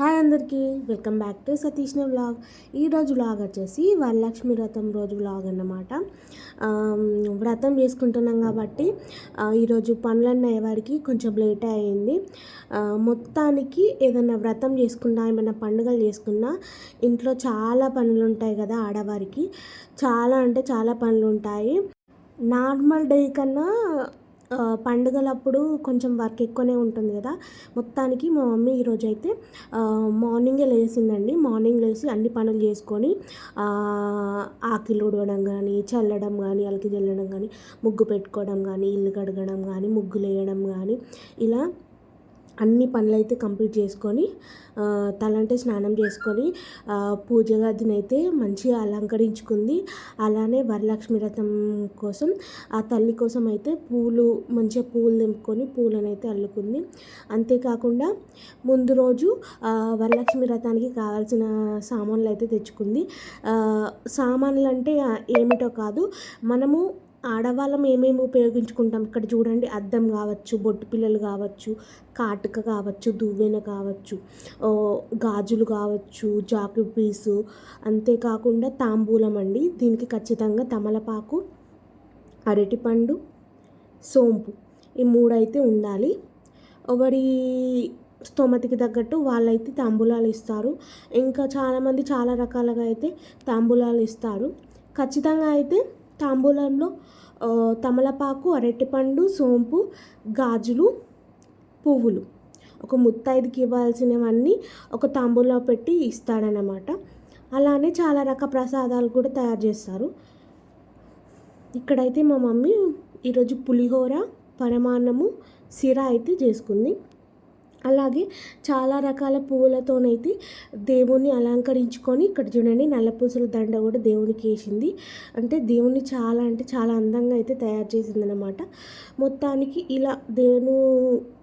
Hi అందరికీ welcome back to Satish vlog. ఈరోజు vlog వచ్చేసి వరలక్ష్మి వ్రతం రోజు వ్లాగ్ అన్నమాట. వ్రతం చేసుకుంటున్నాం కాబట్టి ఈరోజు పనులన్నీ అయ్యేవారికి కొంచెం లేట్ అయింది మొత్తానికి ఏదైనా వ్రతం చేసుకున్నా ఏమైనా పండుగలు చేసుకున్నా ఇంట్లో చాలా పనులు ఉంటాయి కదా ఆడవారికి. చాలా అంటే చాలా పనులు ఉంటాయి. నార్మల్ డే కన్నా పండుగలప్పుడు కొంచెం వర్క్ ఎక్కువనే ఉంటుంది కదా. మొత్తానికి మా మమ్మీ ఈరోజు అయితే మార్నింగే లేచిందండి మార్నింగ్ లేచి అన్ని పనులు చేసుకొని ఆకిలు ఉడవడం కానీ చల్లడం కానీ అలకి చల్లడం కానీ ముగ్గు పెట్టుకోవడం కానీ ఇల్లు కడగడం కానీ ముగ్గులు వేయడం కానీ ఇలా అన్ని పనులైతే కంప్లీట్ చేసుకొని తలంటే స్నానం చేసుకొని పూజ గదిని అయితే మంచిగా అలంకరించుకుంది. అలానే వరలక్ష్మి రథం కోసం ఆ తల్లి కోసం అయితే పూలు మంచిగా పూలు తెంపుకొని పూలనైతే అయితే అల్లుకుంది. అంతేకాకుండా ముందు రోజు వరలక్ష్మి రథానికి కావాల్సిన సామాన్లు అయితే తెచ్చుకుంది సామాన్లు అంటే ఏమిటో కాదు మనము ఆడవాళ్ళం ఏమేమి ఉపయోగించుకుంటాం? ఇక్కడ చూడండి అద్దం కావచ్చు బొట్టు పిల్లలు కావచ్చు కాటుక కావచ్చు దువ్వెన కావచ్చు గాజులు కావచ్చు జాకెట్ పీసు. అంతేకాకుండా తాంబూలం అండి. దీనికి ఖచ్చితంగా తమలపాకు అరటిపండు సోంపు ఈ మూడైతే ఉండాలి. ఒకటి స్తోమతికి తగ్గట్టు వాళ్ళైతే తాంబూలాలు ఇస్తారు. ఇంకా చాలామంది చాలా రకాలుగా అయితే తాంబూలాలు ఇస్తారు. ఖచ్చితంగా అయితే తాంబూలంలో తమలపాకు అరటిపండు సోంపు గాజులు పువ్వులు. ఒక ముత్తైదుకి ఇవ్వాల్సినవన్నీ ఒక తాంబూలో పెట్టి ఇస్తాడనమాట అలానే చాలా రకాల ప్రసాదాలు కూడా తయారు చేస్తారు. ఇక్కడైతే మా మమ్మీ ఈరోజు పులిహోర పరమాన్నము సిర అయితే చేసుకుంది. అలాగే చాలా రకాల పువ్వులతోనైతే దేవుణ్ణి అలంకరించుకొని ఇక్కడ చూడండి నల్లపూసల దండ కూడా దేవునికి వేసింది. అంటే దేవుణ్ణి చాలా అంటే చాలా అందంగా అయితే తయారు చేసింది అనమాట మొత్తానికి ఇలా దేవును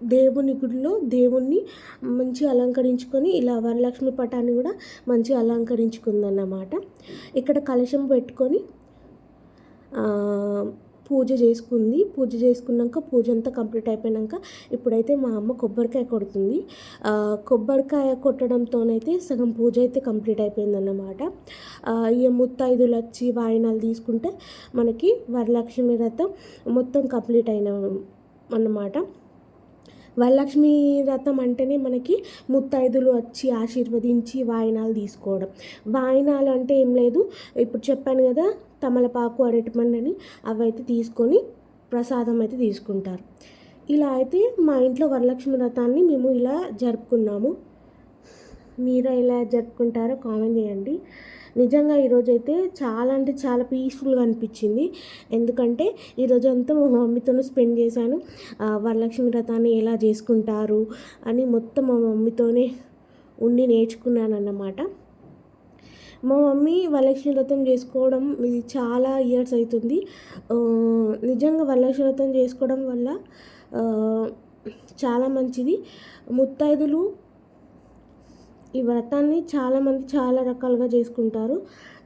దేవుని గుడిలో దేవుణ్ణి మంచిగా అలంకరించుకొని ఇలా వరలక్ష్మి పటాన్ని కూడా మంచిగా అలంకరించుకుందన్నమాట. ఇక్కడ కలశం పెట్టుకొని పూజ చేసుకుంది. పూజ చేసుకున్నాక పూజ అంతా కంప్లీట్ అయిపోయాక ఇప్పుడైతే మా అమ్మ కొబ్బరికాయ కొడుతుంది. కొబ్బరికాయ కొట్టడంతోనైతే సగం పూజ అయితే కంప్లీట్ అయిపోయిందన్నమాట. ఆ, ఇక ముత్తైదులు వచ్చి వాయినాలు తీసుకుంటే మనకి వరలక్ష్మి వ్రతం మొత్తం కంప్లీట్ అయిన అన్నమాట. వరలక్ష్మి వ్రతం అంటేనే మనకి ముత్తైదులు వచ్చి ఆశీర్వదించి వాయినాలు తీసుకోవడం. వాయినాలు అంటే ఏం లేదు. ఇప్పుడు చెప్పాను కదా తమలపాకు అరటిపండని అని తీసుకొని ప్రసాదం అయితే తీసుకుంటారు. ఇలా అయితే మా ఇంట్లో వరలక్ష్మి వ్రతాన్ని మేము ఇలా జరుపుకున్నాము. మీరు ఇలా జరుపుకుంటారో కామెంట్ చేయండి. నిజంగా ఈరోజు అయితే చాలా అంటే చాలా పీస్ఫుల్గా అనిపించింది. ఎందుకంటే ఈరోజు అంతా మా మమ్మీతో స్పెండ్ చేశాను. వరలక్ష్మి వ్రతాన్ని ఎలా చేసుకుంటారు అని మొత్తం మా మమ్మీతోనే ఉండి నేర్చుకున్నాను అన్నమాట మా మమ్మీ వరలక్ష్మి వ్రతం చేసుకోవడం ఇది చాలా ఇయర్స్ అవుతుంది నిజంగా వరలక్ష్మి వ్రతం చేసుకోవడం వల్ల చాలా మంచిది. ముత్తైదులు ఈ వ్రతాన్ని చాలామంది చాలా రకాలుగా చేసుకుంటారు.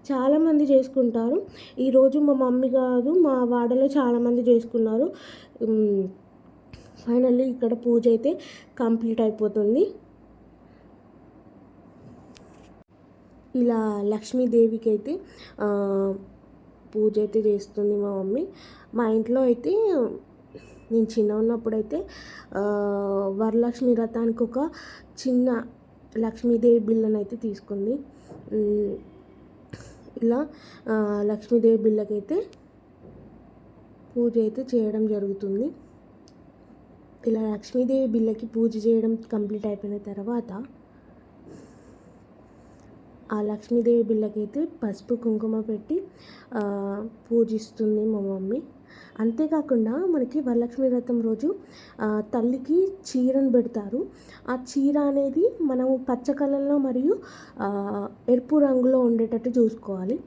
చాలామంది చేసుకుంటారు. ఈరోజు మా మమ్మీ కాదు మా వాడలో చాలామంది చేసుకున్నారు. ఫైనల్లీ ఇక్కడ పూజ అయితే కంప్లీట్ అయిపోతుంది. ఇలా లక్ష్మీదేవికి అయితే పూజ అయితే చేస్తుంది మా మమ్మీ. మా ఇంట్లో అయితే నేను చిన్న ఉన్నప్పుడైతే వరలక్ష్మి వ్రతానికి ఒక చిన్న లక్ష్మీదేవి బిల్లను అయితే తీసుకుంది. ఇలా లక్ష్మీదేవి బిల్లకైతే పూజ అయితే చేయడం జరుగుతుంది. ఇలా లక్ష్మీదేవి బిల్లకి పూజ చేయడం కంప్లీట్ అయిపోయిన తర్వాత ఆ లక్ష్మీదేవి బిళ్ళకైతే పసుపు కుంకుమ పెట్టి పూజిస్తుంది మా మమ్మీ. అంతేకాకుండా మనకి వరలక్ష్మి వ్రతం రోజు తల్లికి చీరను పెడతారు. ఆ చీర అనేది మనము పచ్చ కలర్లో మరియు ఎరుపు రంగులో ఉండేటట్టు చూసుకోవాలి.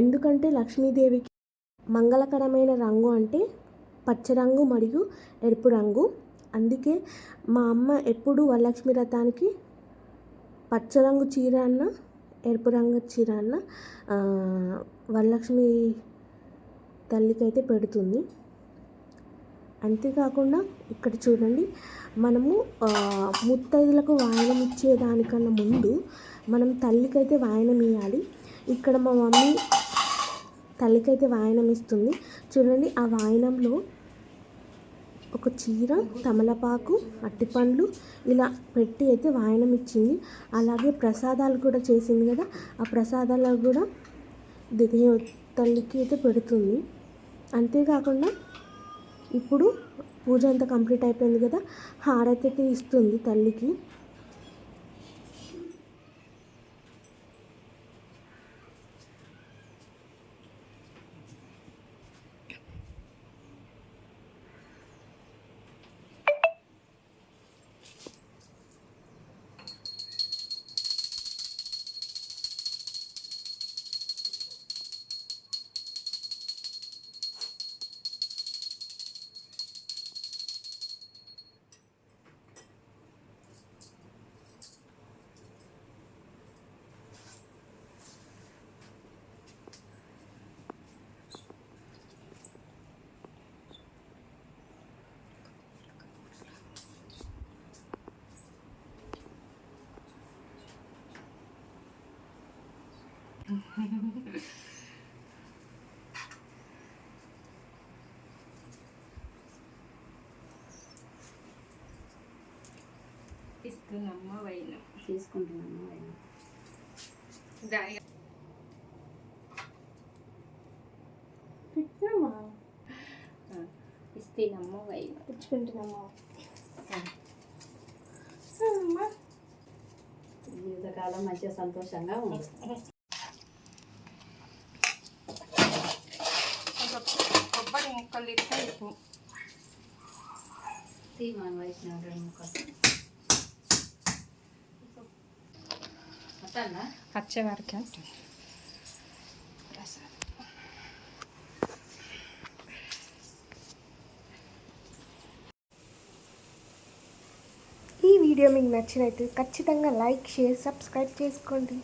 ఎందుకంటే లక్ష్మీదేవికి మంగళకరమైన రంగు అంటే పచ్చ రంగు మరియు ఎరుపు రంగు. అందుకే మా అమ్మ ఎప్పుడు వరలక్ష్మి వ్రతానికి పచ్చ రంగు చీర అన్న ఎరుపు రంగు చీర అన్న వరలక్ష్మి తల్లికైతే పెడుతుంది. అంతేకాకుండా ఇక్కడ చూడండి మనము ముత్తైదులకు వాయనం ఇచ్చేదానికన్నా ముందు మనం తల్లికైతే వాయనం ఇవ్వాలి ఇక్కడ మా మమ్మీ తల్లికైతే వాయనం ఇస్తుంది. చూడండి ఆ వాయనంలో ఒక చీర తమలపాకు అట్టిపండ్లు ఇలా పెట్టి అయితే వాయనం ఇచ్చింది. అలాగే ప్రసాదాలు కూడా చేసింది కదా ఆ ప్రసాదాలు కూడా దిగ తల్లికి అయితే పెడుతుంది. అంతేకాకుండా ఇప్పుడు పూజ అంతా కంప్లీట్ అయిపోయింది కదా హారతి ఇస్తుంది తల్లికి. ఇస్తున్నామ్మ వైనం తీసుకుంటున్నాను ఆయన దాని ఇస్తేనమ్మ వైనం తెచ్చుకుంటున్నాము? జీవితకాలం మంచిగా సంతోషంగా ఉంది ముక్కలు తింటే ఇప్పుడు తీమాన్ వైష్ణవ రెండు ముక్కలు. అట్టన్నా వచ్చే వరకు అంటుంది ఈ వీడియో మీకు నచ్చినట్టు ఖచ్చితంగా లైక్ షేర్ సబ్స్క్రైబ్ చేసుకోండి.